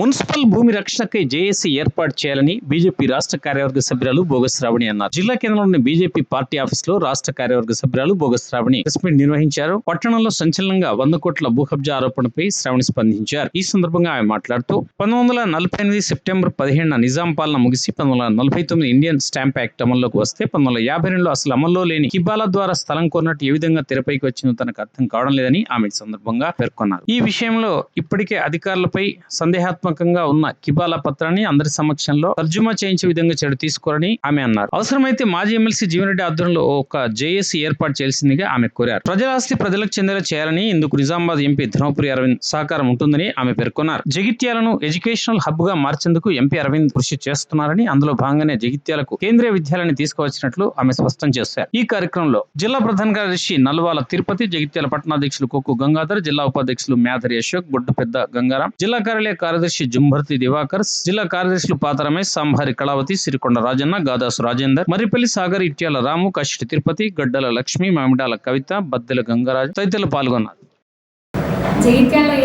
Municipal భూమి రక్షణకై JAC ఏర్పాటు చేయాలని బీజేపీ రాష్ట్ర కార్యవర్గ సభ్యురాలు బోగస్ అన్నారు. జిల్లా కేంద్రంలోని బీజేపీ పార్టీ ఆఫీస్లో రాష్ట్ర కార్యవర్గ సభ్యురాలు బోగస్ ప్రెస్ మీట్ నిర్వహించారు. పట్టణంలో సంచలనంగా వంద కోట్ల భూకబ్జా ఆరోపణపై శ్రావణి స్పందించారు. ఈ సందర్భంగా ఆమె మాట్లాడుతూ పంతొమ్మిది వందల నలభై ఎనిమిది సెప్టెంబర్ పదిహేడున నిజాం పాలన ముగిసి పంతొమ్మిది వందల నలభై తొమ్మిది ఇండియన్ స్టాంప్ యాక్ట్ అమల్లోకి వస్తే పంతొమ్మిది వందల యాభై రెండులో అసలు అమల్లో లేని కిబాల ద్వారా స్థలం కోరినట్టు ఏ విధంగా తెరపైకి వచ్చిందో తనకు అర్థం కావడం లేదని ఆమె సందర్భంగా పేర్కొన్నారు. ఈ విషయంలో ఇప్పటికే అధికారులపై సందేహాత్మక సందేహాత్మకంగా ఉన్న కిబాలా పత్రాన్ని అందరి సమక్షంలో తర్జుమా చేయించే విధంగా చెడు తీసుకోరని ఆమె అన్నారు. అవసరమైతే మాజీ ఎమ్మెల్సీ జీవన్రెడ్డి ఆధ్వర్యంలో ఒక జేఏసీ ఏర్పాటు చేయాల్సిందిగా ఆమె కోరారు. ప్రజల ఆస్తి ప్రజలకు చెందేలా చేయాలని ఇందుకు నిజామాబాద్ ఎంపీ ధర్మపురి అరవింద్ సహకారం ఉంటుందని ఆమె పేర్కొన్నారు. జగిత్యాలను ఎడ్యుకేషనల్ హబ్గా మార్చేందుకు ఎంపీ అరవింద్ కృషి చేస్తున్నారని అందులో భాగంగానే జగిత్యాలకు కేంద్రీయ విద్యాలయాన్ని తీసుకువచ్చినట్లు ఆమె స్పష్టం చేశారు. ఈ కార్యక్రమంలో జిల్లా ప్రధాన కార్యదర్శి నల్వాల తిరుపతి జగిత్యాల పట్టణాధ్యక్షులు కొక్కు గంగాధర్ జిల్లా ఉపాధ్యక్షులు మేధరి అశోక్ గుడ్డు పెద్ద గంగారాం జిల్లా కార్యాలయ కార్యదర్శి జుంభర్తి దివాకర్ జిల్లా కార్యదర్శులు పాత రమేష్ సంభారి కళావతి సిరికొండ రాజన్న గాదాసు రాజేందర్ మర్రిపల్లి సాగర్ ఇట్యాల రాము కష్టి తిరుపతి గడ్డల లక్ష్మి మామిడాల కవిత బద్దెల గంగరాజు తదితరులు పాల్గొన్నారు.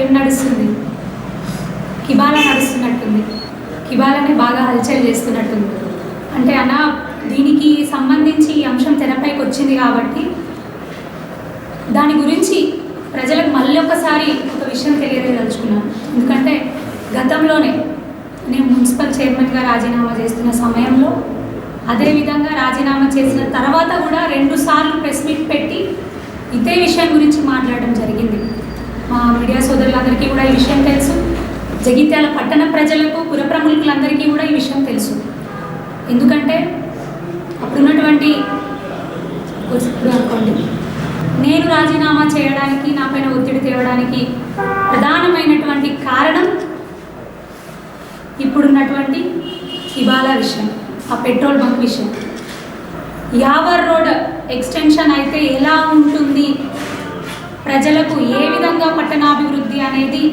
ఏం నడుస్తుంది? నడుస్తున్నట్టుంది. కిబాలని బాగా హల్చల్ చేస్తున్నట్టుంది. అంటే అన్న దీనికి సంబంధించి ఈ అంశం తెరపైకి వచ్చింది కాబట్టి దాని గురించి ప్రజలకు మళ్ళీ ఒకసారి ఒక విషయం తెలియదలుచుకున్నాను ఎందుకంటే గతంలోనే నేను మున్సిపల్ చైర్మన్గా రాజీనామా చేస్తున్న సమయంలో అదేవిధంగా రాజీనామా చేసిన తర్వాత కూడా రెండు సార్లు ప్రెస్ మీట్ పెట్టి ఇదే విషయం గురించి మాట్లాడడం జరిగింది. మా మీడియా సోదరులందరికీ కూడా ఈ విషయం తెలుసు. జగిత్యాల పట్టణ ప్రజలకు పుర ప్రముఖులందరికీ కూడా ఈ విషయం తెలుసు. ఎందుకంటే అప్పుడున్నటువంటి ఇప్పుడు అనుకోండి. నేను రాజీనామా చేయడానికి నా పైన ఒత్తిడి తేవడానికి విషయం ఆ పెట్రోల్ బంక్ విషయం. యావర్ రోడ్ ఎక్స్టెన్షన్ అయితే ఎలా ఉంటుంది? ప్రజలకు ఏ విధంగా పట్టణాభివృద్ధి అనేది?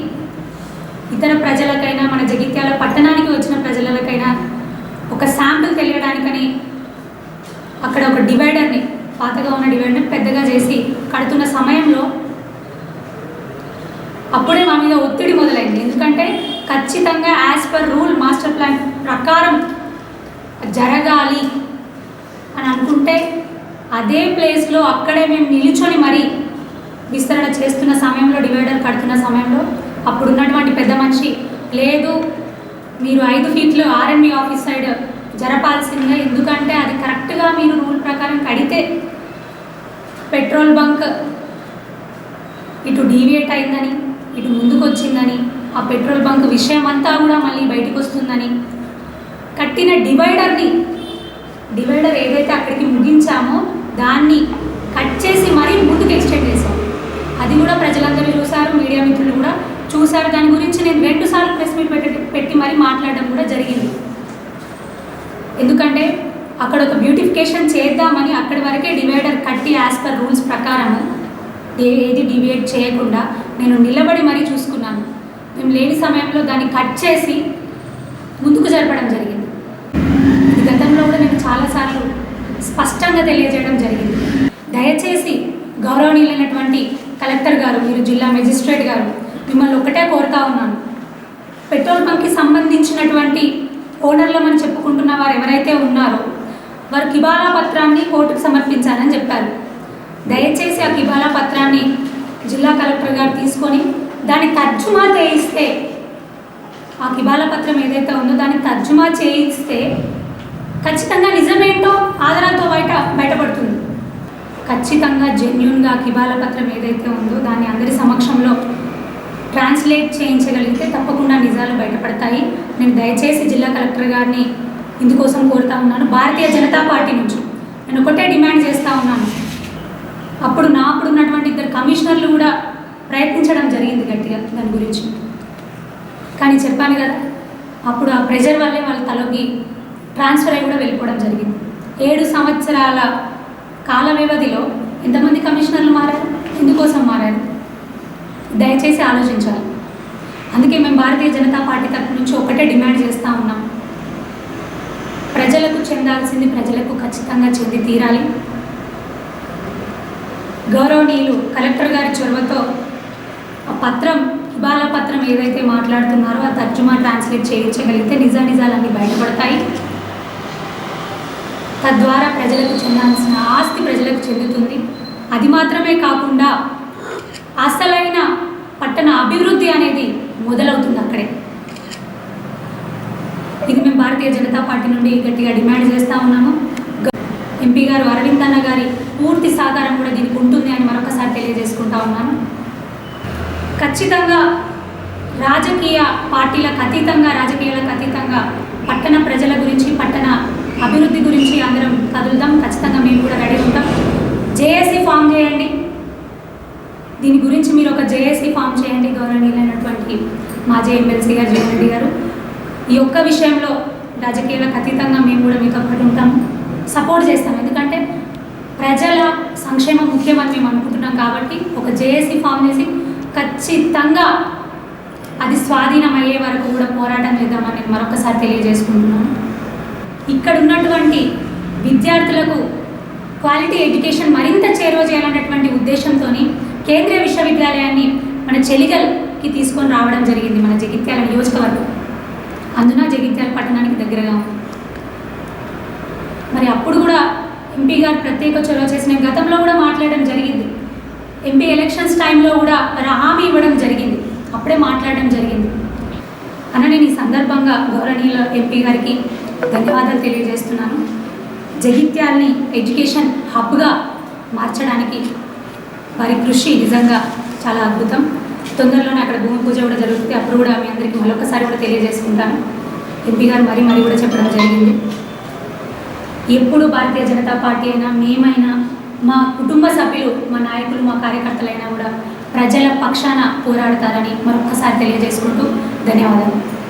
ఇతర ప్రజలకైనా మన జగిత్యాల పట్టణానికి వచ్చిన ప్రజలకైనా ఒక శాంపుల్ తెలియడానికని అక్కడ ఒక డివైడర్ని పాతగా ఉన్న డివైడర్ని పెద్దగా చేసి కడుతున్న సమయంలో అప్పుడే మా మీద ఒత్తిడి మొదలైంది. ఎందుకంటే ఖచ్చితంగా as per rule master plan ప్రకారం జరగాలి అని అనుకుంటే అదే ప్లేస్లో అక్కడే మేము నిలుచొని మరీ విస్తరణ చేస్తున్న సమయంలో డివైడర్ కడుతున్న సమయంలో అప్పుడు ఉన్నటువంటి పెద్ద మనిషి లేదు మీరు ఐదు ఫీట్లు ఆర్ఎండి ఆఫీస్ సైడ్ జరపాల్సిందే ఎందుకంటే అది కరెక్ట్గా మీరు రూల్ ప్రకారం కడితే పెట్రోల్ బంక్ ఇటు డీవియేట్ అయిందని ఇటు ముందుకు వచ్చిందని ఆ పెట్రోల్ బంక్ విషయం అంతా కూడా మళ్ళీ బయటకు వస్తుందని కట్టిన డివైడర్ని డివైడర్ ఏదైతే అక్కడికి ముగించామో దాన్ని కట్ చేసి మరీ ముందుకు ఎక్స్టెండ్ చేశాం. అది కూడా ప్రజలందరూ చూశారు మీడియా మిత్రులు కూడా చూశారు. దాని గురించి నేను రెండు సార్లు ప్రెస్ మీట్ పెట్టి పెట్టి మరీ మాట్లాడడం కూడా జరిగింది. ఎందుకంటే అక్కడ ఒక బ్యూటిఫికేషన్ చేద్దామని అక్కడి వరకే డివైడర్ కట్టి యాజ్ పర్ రూల్స్ ప్రకారము ఏది డివియేట్ చేయకుండా నేను నిలబడి మరీ చూసుకున్నాను. మేము లేని సమయంలో దాన్ని కట్ చేసి ముందుకు జరపడం జరిగింది. గతంలో కూడా నేను చాలాసార్లు స్పష్టంగా తెలియజేయడం జరిగింది. దయచేసి గౌరవనీయులైనటువంటి కలెక్టర్ గారు మీరు జిల్లా మెజిస్ట్రేట్ గారు మిమ్మల్ని ఒకటే కోరుతా ఉన్నాను. పెట్రోల్ బంక్కి సంబంధించినటువంటి ఓనర్లమని చెప్పుకుంటున్న వారు ఎవరైతే ఉన్నారో వారు కిబాలా పత్రాన్ని కోర్టుకు సమర్పించారని చెప్పారు. దయచేసి ఆ కిబాలా పత్రాన్ని జిల్లా కలెక్టర్ గారు తీసుకొని దాన్ని తర్జుమా చేయిస్తే ఆ కిబాలా పత్రం ఏదైతే ఉందో దాన్ని తర్జుమా చేయిస్తే ఖచ్చితంగా నిజమేంటో ఆధారాలతో బయట బయటపడుతుంది. ఖచ్చితంగా జెన్యున్గా కిబాల పత్రం ఏదైతే ఉందో దాన్ని అందరి సమక్షంలో ట్రాన్స్లేట్ చేయించగలిగితే తప్పకుండా నిజాలు బయటపడతాయి. నేను దయచేసి జిల్లా కలెక్టర్ గారిని ఇందుకోసం కోరుతా ఉన్నాను. భారతీయ జనతా పార్టీ నుంచి నేను ఒకటే డిమాండ్ చేస్తూ ఉన్నాను. అప్పుడు నా అప్పుడు ఉన్నటువంటి ఇద్దరు కమిషనర్లు కూడా ప్రయత్నించడం జరిగింది గట్టిగా దాని గురించి. కానీ చెప్పాను కదా అప్పుడు ఆ ప్రెజర్ వల్లే వాళ్ళ తలకి ట్రాన్స్ఫర్ అయి కూడా వెళ్ళిపోవడం జరిగింది. ఏడు సంవత్సరాల కాల వ్యవధిలో ఎంతమంది కమిషనర్లు మారారు? ఎందుకోసం మారారు. దయచేసి ఆలోచించాలి. అందుకే మేము భారతీయ జనతా పార్టీ తరఫు నుంచి ఒకటే డిమాండ్ చేస్తూ ఉన్నాం. ప్రజలకు చెందాల్సింది ప్రజలకు ఖచ్చితంగా చెంది తీరాలి. గౌరవనీయులు కలెక్టర్ గారి చొరవతో ఆ పత్రం ఇవాళ పత్రం ఏదైతే మాట్లాడుతున్నారో ఆ తర్జుమా ట్రాన్స్లేట్ చేయించగలిగితే నిజ నిజాలన్నీ బయటపడతాయి. తద్వారా ప్రజలకు చెందాల్సిన ఆస్తి ప్రజలకు చెందుతుంది. అది మాత్రమే కాకుండా అసలైన పట్టణ అభివృద్ధి అనేది మొదలవుతుంది అక్కడే. ఇది మేము భారతీయ జనతా పార్టీ నుండి గట్టిగా డిమాండ్ చేస్తూ ఉన్నాము. ఎంపీ గారు అరవింద్ అన్న గారి పూర్తి సహకారం కూడా దీనికి ఉంటుంది అని మరొకసారి తెలియజేసుకుంటా ఉన్నాను. ఖచ్చితంగా రాజకీయ పార్టీలకు అతీతంగా రాజకీయాలకు అతీతంగా పట్టణ ప్రజల గురించి పట్టణ అభివృద్ధి గురించి అందరం కదులుదాం. ఖచ్చితంగా మేము కూడా రెడీ ఉంటాం. జేఏసీ ఫామ్ చేయండి. దీని గురించి మీరు ఒక జేఏసీ ఫామ్ చేయండి గౌరవనీయులైనటువంటి మాజీ ఎమ్మెల్సీ గారు జగన్ రెడ్డి గారు. ఈ ఒక్క విషయంలో రాజకీయాలకు అతీతంగా మేము కూడా మీతో పాటు ఉంటాము సపోర్ట్ చేస్తాం. ఎందుకంటే ప్రజల సంక్షేమం ముఖ్యమని మేము అనుకుంటున్నాం కాబట్టి ఒక జేఏసీ ఫామ్ చేసి ఖచ్చితంగా అది స్వాధీనం అయ్యే వరకు కూడా పోరాటం చేద్దామని మరొకసారి తెలియజేసుకుంటున్నాను. ఇక్కడ ఉన్నటువంటి విద్యార్థులకు క్వాలిటీ ఎడ్యుకేషన్ మరింత చేరువ చేయాలన్నటువంటి ఉద్దేశంతో కేంద్రీయ విశ్వవిద్యాలయాన్ని మన చెలిగల్కి తీసుకొని రావడం జరిగింది మన జగిత్యాల నియోజకవర్గం. అందున జగిత్యాల పట్టణానికి దగ్గరగా ఉంది. మరి అప్పుడు కూడా ఎంపీ గారు ప్రత్యేక చొరవ చేసిన గతంలో కూడా మాట్లాడడం జరిగింది. ఎంపీ ఎలక్షన్స్ టైంలో కూడా మరి హామీ ఇవ్వడం జరిగింది. అప్పుడే మాట్లాడడం జరిగింది. అన్న నేను ఈ సందర్భంగా గౌరవనీయుల ఎంపీ గారికి ధన్యవాదాలు తెలియజేస్తున్నాను. జగిత్యాల్ని ఎడ్యుకేషన్ హబ్గా మార్చడానికి వారి కృషి నిజంగా చాలా అద్భుతం. తొందరలోనే అక్కడ భూమి పూజ కూడా జరుగుతుంది. అప్పుడు కూడా మీ అందరికీ మరొకసారి కూడా తెలియజేసుకుంటాను. ఎంపీ గారు మరీ మరీ కూడా చెప్పడం జరిగింది. ఎప్పుడు భారతీయ జనతా పార్టీ అయినా మేమైనా మా కుటుంబ సభ్యులు మా నాయకులు మా కార్యకర్తలైనా కూడా ప్రజల పక్షాన పోరాడతారని మరొకసారి తెలియజేసుకుంటూ ధన్యవాదాలు.